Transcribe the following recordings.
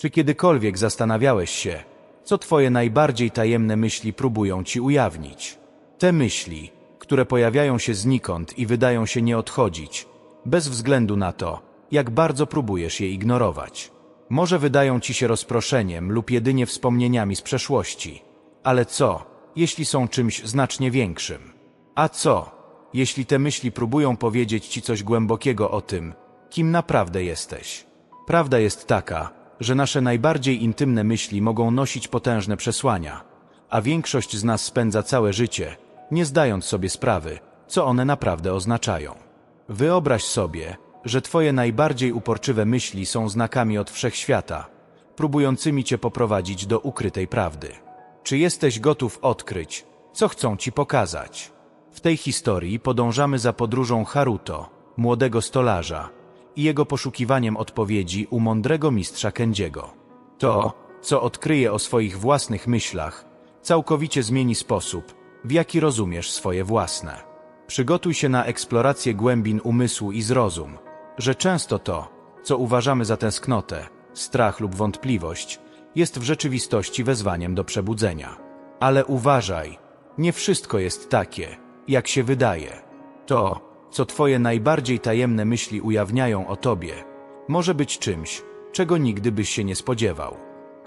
Czy kiedykolwiek zastanawiałeś się, co twoje najbardziej tajemne myśli próbują ci ujawnić? Te myśli, które pojawiają się znikąd i wydają się nie odchodzić, bez względu na to, jak bardzo próbujesz je ignorować. Może wydają ci się rozproszeniem lub jedynie wspomnieniami z przeszłości. Ale co, jeśli są czymś znacznie większym? A co, jeśli te myśli próbują powiedzieć ci coś głębokiego o tym, kim naprawdę jesteś? Prawda jest taka, że nasze najbardziej intymne myśli mogą nosić potężne przesłania, a większość z nas spędza całe życie, nie zdając sobie sprawy, co one naprawdę oznaczają. Wyobraź sobie, że twoje najbardziej uporczywe myśli są znakami od wszechświata, próbującymi cię poprowadzić do ukrytej prawdy. Czy jesteś gotów odkryć, co chcą ci pokazać? W tej historii podążamy za podróżą Haruto, młodego stolarza, i jego poszukiwaniem odpowiedzi u mądrego mistrza Kendiego. To, co odkryje o swoich własnych myślach, całkowicie zmieni sposób, w jaki rozumiesz swoje własne. Przygotuj się na eksplorację głębin umysłu i zrozum, że często to, co uważamy za tęsknotę, strach lub wątpliwość, jest w rzeczywistości wezwaniem do przebudzenia. Ale uważaj, nie wszystko jest takie, jak się wydaje. To, co twoje najbardziej tajemne myśli ujawniają o tobie, może być czymś, czego nigdy byś się nie spodziewał.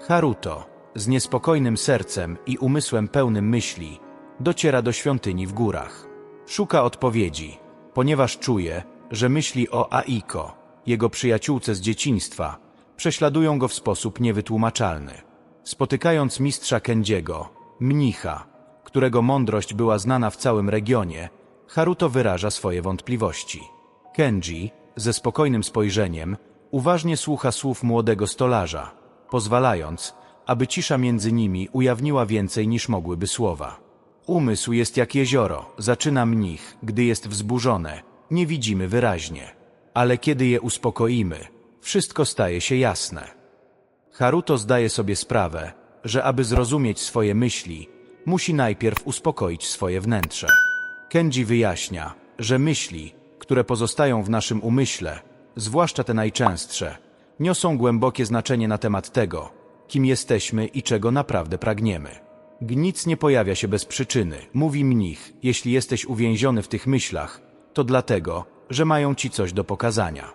Haruto, z niespokojnym sercem i umysłem pełnym myśli, dociera do świątyni w górach. Szuka odpowiedzi, ponieważ czuje, że myśli o Aiko, jego przyjaciółce z dzieciństwa, prześladują go w sposób niewytłumaczalny. Spotykając mistrza Kendiego, mnicha, którego mądrość była znana w całym regionie, Haruto wyraża swoje wątpliwości. Kenji, ze spokojnym spojrzeniem, uważnie słucha słów młodego stolarza, pozwalając, aby cisza między nimi ujawniła więcej niż mogłyby słowa. Umysł jest jak jezioro, zaczyna mnich, gdy jest wzburzone, nie widzimy wyraźnie. Ale kiedy je uspokoimy, wszystko staje się jasne. Haruto zdaje sobie sprawę, że aby zrozumieć swoje myśli, musi najpierw uspokoić swoje wnętrze. Kenji wyjaśnia, że myśli, które pozostają w naszym umyśle, zwłaszcza te najczęstsze, niosą głębokie znaczenie na temat tego, kim jesteśmy i czego naprawdę pragniemy. Nic nie pojawia się bez przyczyny, mówi mnich, jeśli jesteś uwięziony w tych myślach, to dlatego, że mają ci coś do pokazania.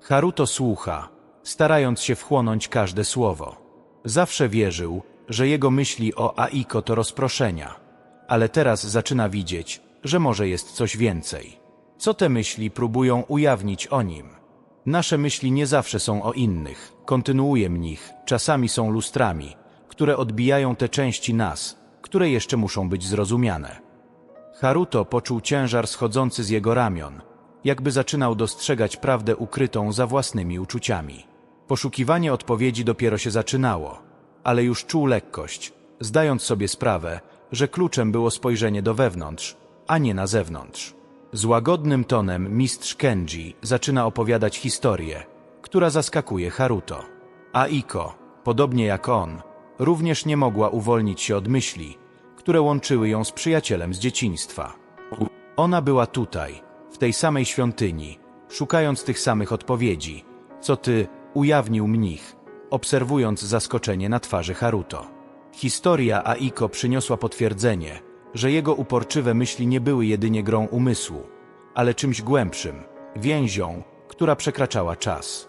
Haruto słucha, starając się wchłonąć każde słowo. Zawsze wierzył, że jego myśli o Aiko to rozproszenia, ale teraz zaczyna widzieć, że może jest coś więcej. Co te myśli próbują ujawnić o nim? Nasze myśli nie zawsze są o innych, kontynuuje mnich, czasami są lustrami, które odbijają te części nas, które jeszcze muszą być zrozumiane. Haruto poczuł ciężar schodzący z jego ramion, jakby zaczynał dostrzegać prawdę ukrytą za własnymi uczuciami. Poszukiwanie odpowiedzi dopiero się zaczynało, ale już czuł lekkość, zdając sobie sprawę, że kluczem było spojrzenie do wewnątrz, a nie na zewnątrz. Z łagodnym tonem mistrz Kenji zaczyna opowiadać historię, która zaskakuje Haruto. Aiko, podobnie jak on, również nie mogła uwolnić się od myśli, które łączyły ją z przyjacielem z dzieciństwa. Ona była tutaj, w tej samej świątyni, szukając tych samych odpowiedzi, co ty, ujawnił mnich, obserwując zaskoczenie na twarzy Haruto. Historia Aiko przyniosła potwierdzenie, że jego uporczywe myśli nie były jedynie grą umysłu, ale czymś głębszym, więzią, która przekraczała czas.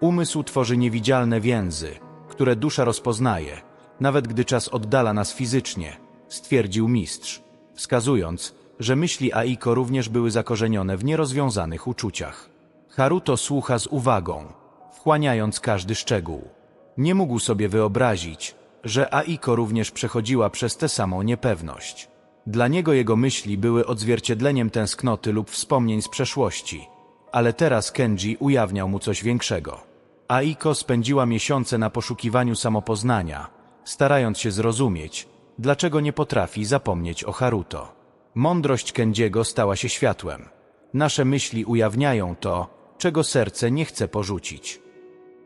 Umysł tworzy niewidzialne więzy, które dusza rozpoznaje, nawet gdy czas oddala nas fizycznie, stwierdził mistrz, wskazując, że myśli Aiko również były zakorzenione w nierozwiązanych uczuciach. Haruto słucha z uwagą, wchłaniając każdy szczegół. Nie mógł sobie wyobrazić, że Aiko również przechodziła przez tę samą niepewność. Dla niego jego myśli były odzwierciedleniem tęsknoty lub wspomnień z przeszłości, ale teraz Kenji ujawniał mu coś większego. Aiko spędziła miesiące na poszukiwaniu samopoznania, starając się zrozumieć, dlaczego nie potrafi zapomnieć o Haruto. Mądrość Kendiego stała się światłem. Nasze myśli ujawniają to, czego serce nie chce porzucić.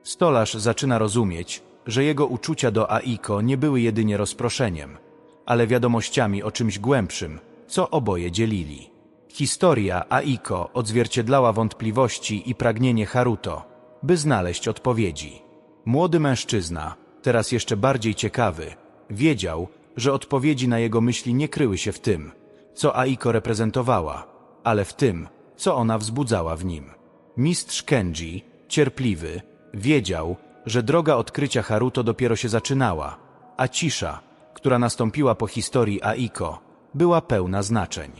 Stolarz zaczyna rozumieć, że jego uczucia do Aiko nie były jedynie rozproszeniem, ale wiadomościami o czymś głębszym, co oboje dzielili. Historia Aiko odzwierciedlała wątpliwości i pragnienie Haruto, by znaleźć odpowiedzi. Młody mężczyzna, teraz jeszcze bardziej ciekawy, wiedział, że odpowiedzi na jego myśli nie kryły się w tym, co Aiko reprezentowała, ale w tym, co ona wzbudzała w nim. Mistrz Kenji, cierpliwy, wiedział, że droga odkrycia Haruto dopiero się zaczynała, a cisza, która nastąpiła po historii Aiko, była pełna znaczeń.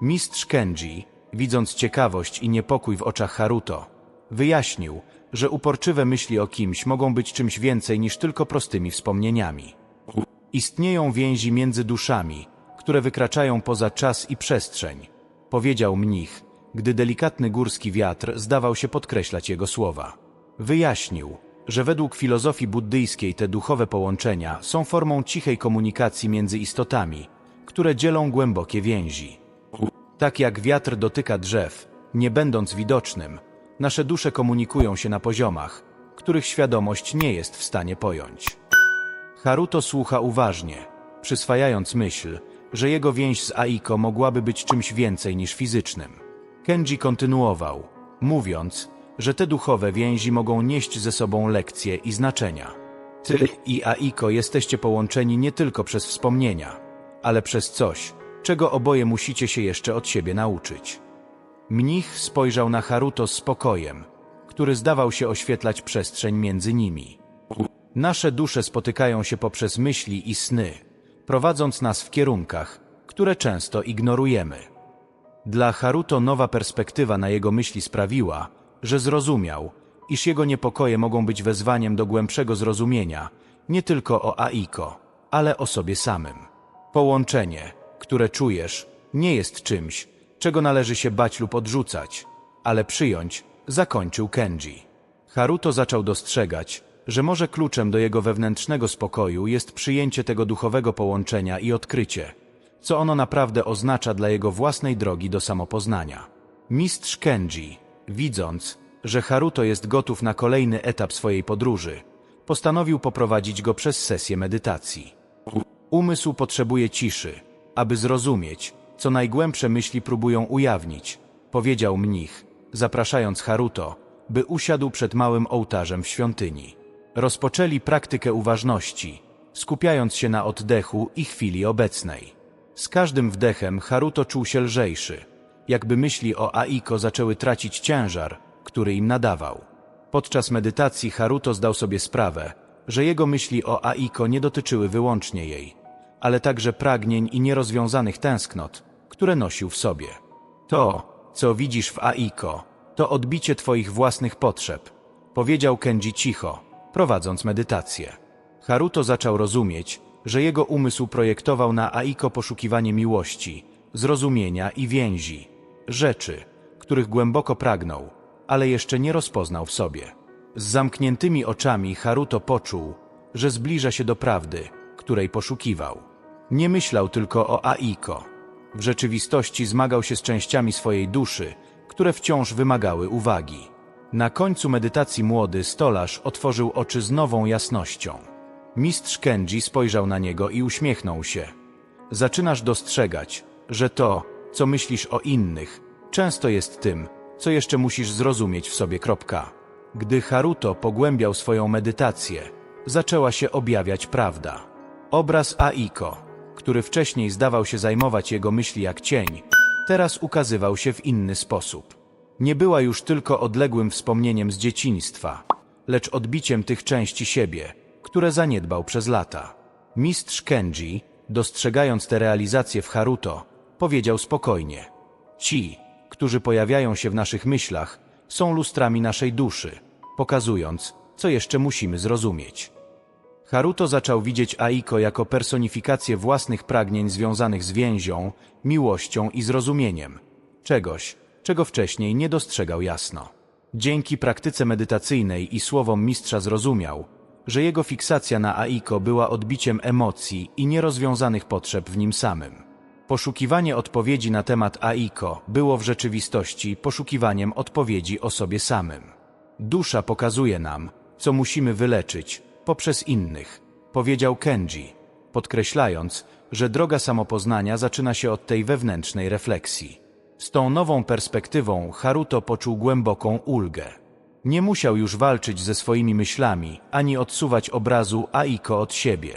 Mistrz Kenji, widząc ciekawość i niepokój w oczach Haruto, wyjaśnił, że uporczywe myśli o kimś mogą być czymś więcej niż tylko prostymi wspomnieniami. Istnieją więzi między duszami, które wykraczają poza czas i przestrzeń, powiedział mnich, gdy delikatny górski wiatr zdawał się podkreślać jego słowa. Wyjaśnił, że według filozofii buddyjskiej te duchowe połączenia są formą cichej komunikacji między istotami, które dzielą głębokie więzi. Tak jak wiatr dotyka drzew, nie będąc widocznym, nasze dusze komunikują się na poziomach, których świadomość nie jest w stanie pojąć. Haruto słucha uważnie, przyswajając myśl, że jego więź z Aiko mogłaby być czymś więcej niż fizycznym. Kenji kontynuował, mówiąc, że te duchowe więzi mogą nieść ze sobą lekcje i znaczenia. Ty i Aiko jesteście połączeni nie tylko przez wspomnienia, ale przez coś, czego oboje musicie się jeszcze od siebie nauczyć. Mnich spojrzał na Haruto z spokojem, który zdawał się oświetlać przestrzeń między nimi. Nasze dusze spotykają się poprzez myśli i sny, prowadząc nas w kierunkach, które często ignorujemy. Dla Haruto nowa perspektywa na jego myśli sprawiła, że zrozumiał, iż jego niepokoje mogą być wezwaniem do głębszego zrozumienia, nie tylko o Aiko, ale o sobie samym. Połączenie, które czujesz, nie jest czymś, czego należy się bać lub odrzucać, ale przyjąć, zakończył Kenji. Haruto zaczął dostrzegać, że może kluczem do jego wewnętrznego spokoju jest przyjęcie tego duchowego połączenia i odkrycie, co ono naprawdę oznacza dla jego własnej drogi do samopoznania. Mistrz Kenji, widząc, że Haruto jest gotów na kolejny etap swojej podróży, postanowił poprowadzić go przez sesję medytacji. Umysł potrzebuje ciszy, aby zrozumieć, co najgłębsze myśli próbują ujawnić, powiedział mnich, zapraszając Haruto, by usiadł przed małym ołtarzem w świątyni. Rozpoczęli praktykę uważności, skupiając się na oddechu i chwili obecnej. Z każdym wdechem Haruto czuł się lżejszy, jakby myśli o Aiko zaczęły tracić ciężar, który im nadawał. Podczas medytacji Haruto zdał sobie sprawę, że jego myśli o Aiko nie dotyczyły wyłącznie jej, ale także pragnień i nierozwiązanych tęsknot, które nosił w sobie. To, co widzisz w Aiko, to odbicie twoich własnych potrzeb, powiedział Kenji cicho, prowadząc medytację. Haruto zaczął rozumieć, że jego umysł projektował na Aiko poszukiwanie miłości, zrozumienia i więzi, rzeczy, których głęboko pragnął, ale jeszcze nie rozpoznał w sobie. Z zamkniętymi oczami Haruto poczuł, że zbliża się do prawdy, której poszukiwał. Nie myślał tylko o Aiko. W rzeczywistości zmagał się z częściami swojej duszy, które wciąż wymagały uwagi. Na końcu medytacji młody stolarz otworzył oczy z nową jasnością. Mistrz Kenji spojrzał na niego i uśmiechnął się. Zaczynasz dostrzegać, że to, co myślisz o innych, często jest tym, co jeszcze musisz zrozumieć w sobie. Kropka. Gdy Haruto pogłębiał swoją medytację, zaczęła się objawiać prawda. Obraz Aiko, który wcześniej zdawał się zajmować jego myśli jak cień, teraz ukazywał się w inny sposób. Nie była już tylko odległym wspomnieniem z dzieciństwa, lecz odbiciem tych części siebie, które zaniedbał przez lata. Mistrz Kenji, dostrzegając te realizacje w Haruto, powiedział spokojnie: Ci, którzy pojawiają się w naszych myślach, są lustrami naszej duszy, pokazując, co jeszcze musimy zrozumieć. Haruto zaczął widzieć Aiko jako personifikację własnych pragnień związanych z więzią, miłością i zrozumieniem. Czegoś, czego wcześniej nie dostrzegał jasno. Dzięki praktyce medytacyjnej i słowom mistrza zrozumiał, że jego fiksacja na Aiko była odbiciem emocji i nierozwiązanych potrzeb w nim samym. Poszukiwanie odpowiedzi na temat Aiko było w rzeczywistości poszukiwaniem odpowiedzi o sobie samym. Dusza pokazuje nam, co musimy wyleczyć poprzez innych, powiedział Kenji, podkreślając, że droga samopoznania zaczyna się od tej wewnętrznej refleksji. Z tą nową perspektywą Haruto poczuł głęboką ulgę. Nie musiał już walczyć ze swoimi myślami, ani odsuwać obrazu Aiko od siebie.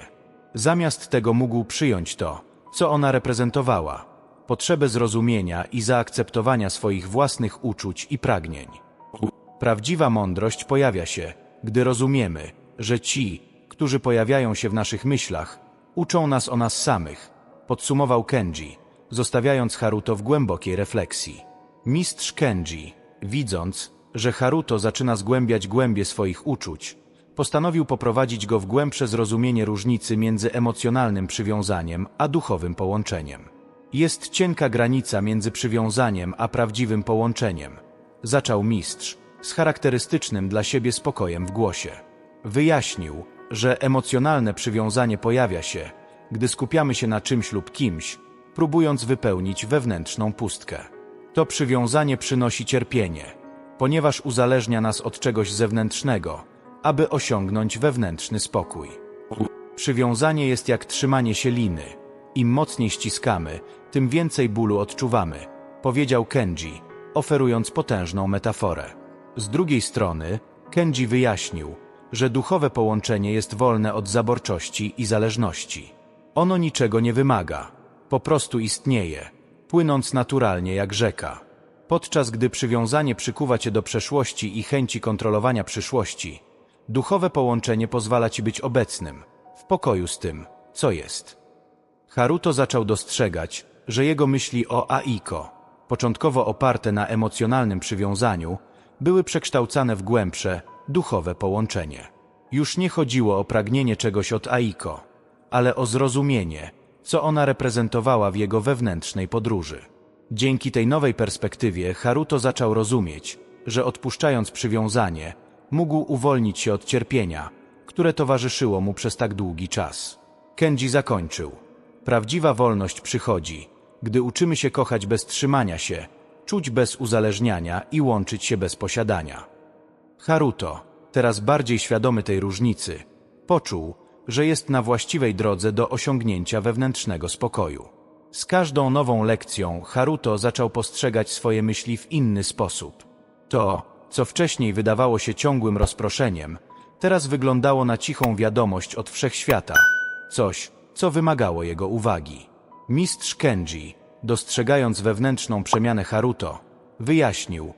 Zamiast tego mógł przyjąć to, co ona reprezentowała potrzebę zrozumienia i zaakceptowania swoich własnych uczuć i pragnień. Prawdziwa mądrość pojawia się, gdy rozumiemy, że ci, którzy pojawiają się w naszych myślach, uczą nas o nas samych, podsumował Kenji, zostawiając Haruto w głębokiej refleksji. Mistrz Kenji, widząc, że Haruto zaczyna zgłębiać głębie swoich uczuć, postanowił poprowadzić go w głębsze zrozumienie różnicy między emocjonalnym przywiązaniem a duchowym połączeniem. Jest cienka granica między przywiązaniem a prawdziwym połączeniem. Zaczął mistrz, z charakterystycznym dla siebie spokojem w głosie. Wyjaśnił, że emocjonalne przywiązanie pojawia się, gdy skupiamy się na czymś lub kimś, próbując wypełnić wewnętrzną pustkę. To przywiązanie przynosi cierpienie, ponieważ uzależnia nas od czegoś zewnętrznego, aby osiągnąć wewnętrzny spokój. Przywiązanie jest jak trzymanie się liny. Im mocniej ściskamy, tym więcej bólu odczuwamy, powiedział Kenji, oferując potężną metaforę. Z drugiej strony, Kenji wyjaśnił, że duchowe połączenie jest wolne od zaborczości i zależności. Ono niczego nie wymaga, po prostu istnieje, płynąc naturalnie jak rzeka. Podczas gdy przywiązanie przykuwa cię do przeszłości i chęci kontrolowania przyszłości, duchowe połączenie pozwala ci być obecnym, w pokoju z tym, co jest. Haruto zaczął dostrzegać, że jego myśli o Aiko, początkowo oparte na emocjonalnym przywiązaniu, były przekształcane w głębsze, duchowe połączenie. Już nie chodziło o pragnienie czegoś od Aiko, ale o zrozumienie, co ona reprezentowała w jego wewnętrznej podróży. Dzięki tej nowej perspektywie Haruto zaczął rozumieć, że odpuszczając przywiązanie, mógł uwolnić się od cierpienia, które towarzyszyło mu przez tak długi czas. Kenji zakończył. Prawdziwa wolność przychodzi, gdy uczymy się kochać bez trzymania się, czuć bez uzależniania i łączyć się bez posiadania. Haruto, teraz bardziej świadomy tej różnicy, poczuł, że jest na właściwej drodze do osiągnięcia wewnętrznego spokoju. Z każdą nową lekcją Haruto zaczął postrzegać swoje myśli w inny sposób. To, co wcześniej wydawało się ciągłym rozproszeniem, teraz wyglądało na cichą wiadomość od wszechświata, coś, co wymagało jego uwagi. Mistrz Kenji, dostrzegając wewnętrzną przemianę Haruto, wyjaśnił,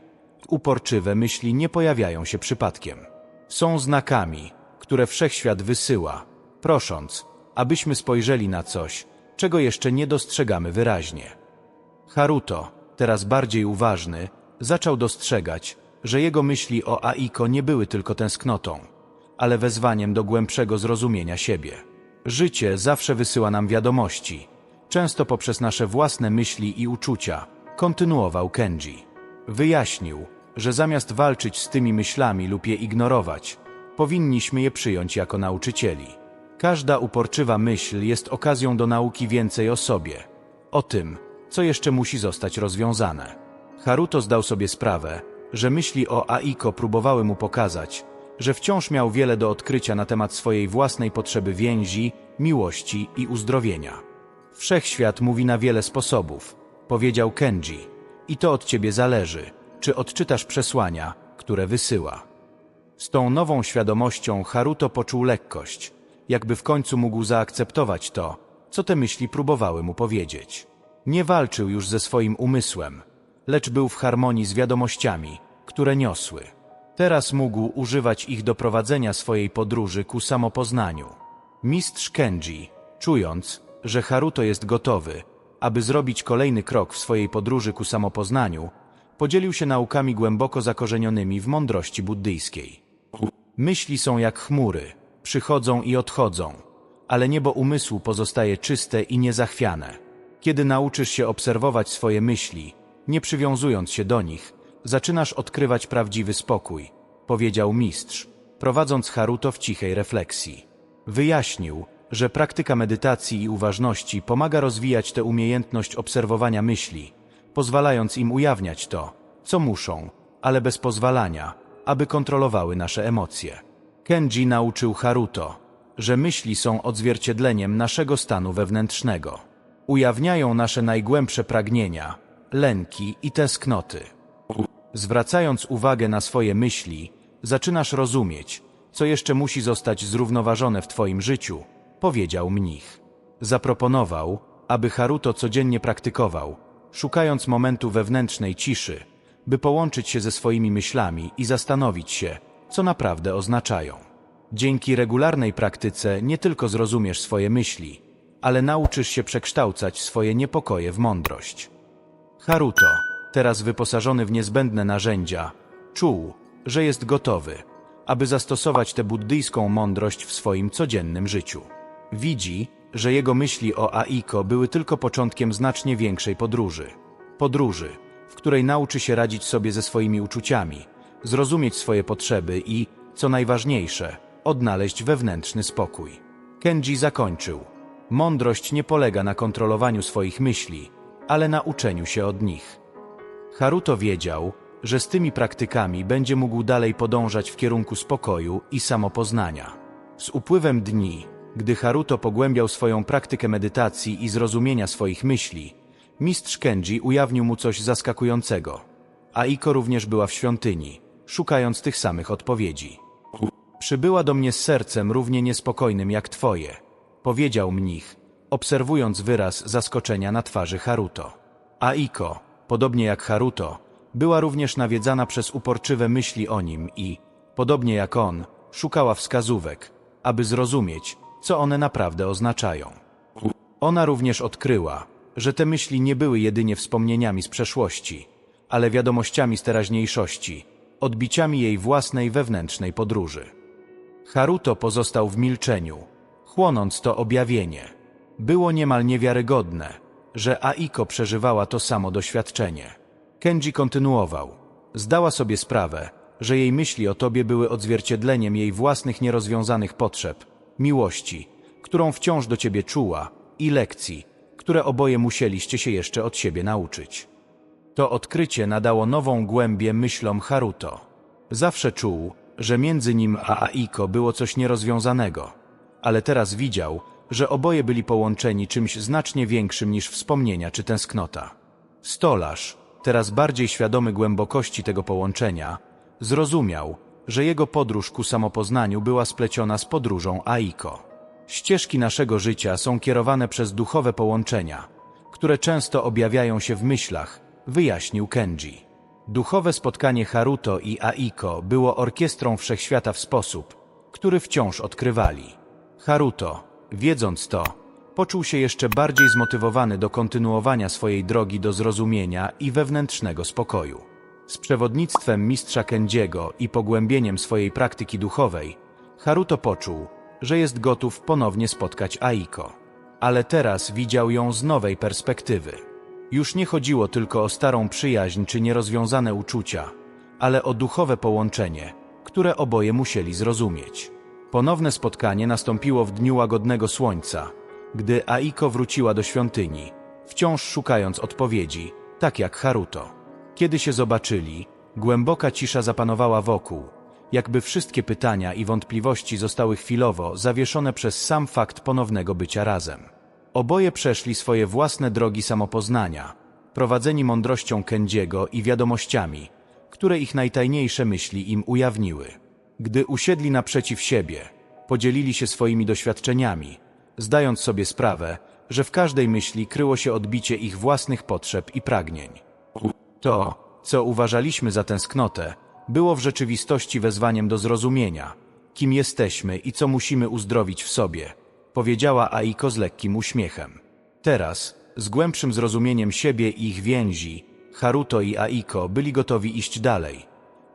uporczywe myśli nie pojawiają się przypadkiem. Są znakami, które wszechświat wysyła, prosząc, abyśmy spojrzeli na coś, czego jeszcze nie dostrzegamy wyraźnie. Haruto, teraz bardziej uważny, zaczął dostrzegać, że jego myśli o Aiko nie były tylko tęsknotą, ale wezwaniem do głębszego zrozumienia siebie. Życie zawsze wysyła nam wiadomości, często poprzez nasze własne myśli i uczucia, kontynuował Kenji. Wyjaśnił, że zamiast walczyć z tymi myślami lub je ignorować, powinniśmy je przyjąć jako nauczycieli. Każda uporczywa myśl jest okazją do nauki więcej o sobie, o tym, co jeszcze musi zostać rozwiązane. Haruto zdał sobie sprawę, że myśli o Aiko próbowały mu pokazać, że wciąż miał wiele do odkrycia na temat swojej własnej potrzeby więzi, miłości i uzdrowienia. Wszechświat mówi na wiele sposobów, powiedział Kenji, i to od ciebie zależy, czy odczytasz przesłania, które wysyła. Z tą nową świadomością Haruto poczuł lekkość, jakby w końcu mógł zaakceptować to, co te myśli próbowały mu powiedzieć. Nie walczył już ze swoim umysłem, lecz był w harmonii z wiadomościami, które niosły. Teraz mógł używać ich do prowadzenia swojej podróży ku samopoznaniu. Mistrz Kenji, czując, że Haruto jest gotowy, aby zrobić kolejny krok w swojej podróży ku samopoznaniu, podzielił się naukami głęboko zakorzenionymi w mądrości buddyjskiej. Myśli są jak chmury, przychodzą i odchodzą, ale niebo umysłu pozostaje czyste i niezachwiane. Kiedy nauczysz się obserwować swoje myśli, nie przywiązując się do nich, zaczynasz odkrywać prawdziwy spokój, powiedział mistrz, prowadząc Haruto w cichej refleksji. Wyjaśnił, że praktyka medytacji i uważności pomaga rozwijać tę umiejętność obserwowania myśli, pozwalając im ujawniać to, co muszą, ale bez pozwalania, aby kontrolowały nasze emocje. Kenji nauczył Haruto, że myśli są odzwierciedleniem naszego stanu wewnętrznego. Ujawniają nasze najgłębsze pragnienia, lęki i tęsknoty. Zwracając uwagę na swoje myśli, zaczynasz rozumieć, co jeszcze musi zostać zrównoważone w twoim życiu, powiedział mnich. Zaproponował, aby Haruto codziennie praktykował, szukając momentu wewnętrznej ciszy, by połączyć się ze swoimi myślami i zastanowić się, co naprawdę oznaczają. Dzięki regularnej praktyce nie tylko zrozumiesz swoje myśli, ale nauczysz się przekształcać swoje niepokoje w mądrość. Haruto, teraz wyposażony w niezbędne narzędzia, czuł, że jest gotowy, aby zastosować tę buddyjską mądrość w swoim codziennym życiu. Widzi, że jego myśli o Aiko były tylko początkiem znacznie większej podróży. Podróży, w której nauczy się radzić sobie ze swoimi uczuciami, zrozumieć swoje potrzeby i, co najważniejsze, odnaleźć wewnętrzny spokój. Kenji zakończył. Mądrość nie polega na kontrolowaniu swoich myśli, ale na uczeniu się od nich. Haruto wiedział, że z tymi praktykami będzie mógł dalej podążać w kierunku spokoju i samopoznania. Z upływem dni, gdy Haruto pogłębiał swoją praktykę medytacji i zrozumienia swoich myśli, mistrz Kenji ujawnił mu coś zaskakującego. Aiko również była w świątyni, szukając tych samych odpowiedzi. Przybyła do mnie z sercem równie niespokojnym jak twoje, powiedział mnich, obserwując wyraz zaskoczenia na twarzy Haruto. Aiko, podobnie jak Haruto, była również nawiedzana przez uporczywe myśli o nim i, podobnie jak on, szukała wskazówek, aby zrozumieć, co one naprawdę oznaczają. Ona również odkryła, że te myśli nie były jedynie wspomnieniami z przeszłości, ale wiadomościami z teraźniejszości, odbiciami jej własnej wewnętrznej podróży. Haruto pozostał w milczeniu, chłonąc to objawienie. Było niemal niewiarygodne, że Aiko przeżywała to samo doświadczenie. Kenji kontynuował. Zdała sobie sprawę, że jej myśli o tobie były odzwierciedleniem jej własnych nierozwiązanych potrzeb, miłości, którą wciąż do ciebie czuła, i lekcji, które oboje musieliście się jeszcze od siebie nauczyć. To odkrycie nadało nową głębię myślom Haruto. Zawsze czuł, że między nim a Aiko było coś nierozwiązanego, ale teraz widział, że oboje byli połączeni czymś znacznie większym niż wspomnienia czy tęsknota. Stolarz, teraz bardziej świadomy głębokości tego połączenia, zrozumiał, że jego podróż ku samopoznaniu była spleciona z podróżą Aiko. Ścieżki naszego życia są kierowane przez duchowe połączenia, które często objawiają się w myślach, wyjaśnił Kenji. Duchowe spotkanie Haruto i Aiko było orkiestrą wszechświata w sposób, który wciąż odkrywali. Haruto, wiedząc to, poczuł się jeszcze bardziej zmotywowany do kontynuowania swojej drogi do zrozumienia i wewnętrznego spokoju. Z przewodnictwem mistrza Kendiego i pogłębieniem swojej praktyki duchowej, Haruto poczuł, że jest gotów ponownie spotkać Aiko. Ale teraz widział ją z nowej perspektywy. Już nie chodziło tylko o starą przyjaźń czy nierozwiązane uczucia, ale o duchowe połączenie, które oboje musieli zrozumieć. Ponowne spotkanie nastąpiło w dniu łagodnego słońca, gdy Aiko wróciła do świątyni, wciąż szukając odpowiedzi, tak jak Haruto. Kiedy się zobaczyli, głęboka cisza zapanowała wokół, jakby wszystkie pytania i wątpliwości zostały chwilowo zawieszone przez sam fakt ponownego bycia razem. Oboje przeszli swoje własne drogi samopoznania, prowadzeni mądrością Kendiego i wiadomościami, które ich najtajniejsze myśli im ujawniły. Gdy usiedli naprzeciw siebie, podzielili się swoimi doświadczeniami, zdając sobie sprawę, że w każdej myśli kryło się odbicie ich własnych potrzeb i pragnień. To, co uważaliśmy za tęsknotę, było w rzeczywistości wezwaniem do zrozumienia, kim jesteśmy i co musimy uzdrowić w sobie, powiedziała Aiko z lekkim uśmiechem. Teraz, z głębszym zrozumieniem siebie i ich więzi, Haruto i Aiko byli gotowi iść dalej,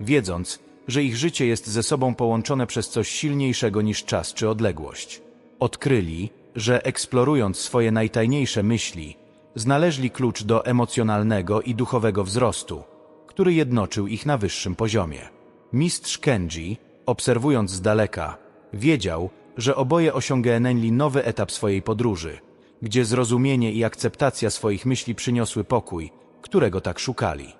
wiedząc, że ich życie jest ze sobą połączone przez coś silniejszego niż czas czy odległość. Odkryli, że eksplorując swoje najtajniejsze myśli, znaleźli klucz do emocjonalnego i duchowego wzrostu, który jednoczył ich na wyższym poziomie. Mistrz Kenji, obserwując z daleka, wiedział, że oboje osiągnęli nowy etap swojej podróży, gdzie zrozumienie i akceptacja swoich myśli przyniosły pokój, którego tak szukali.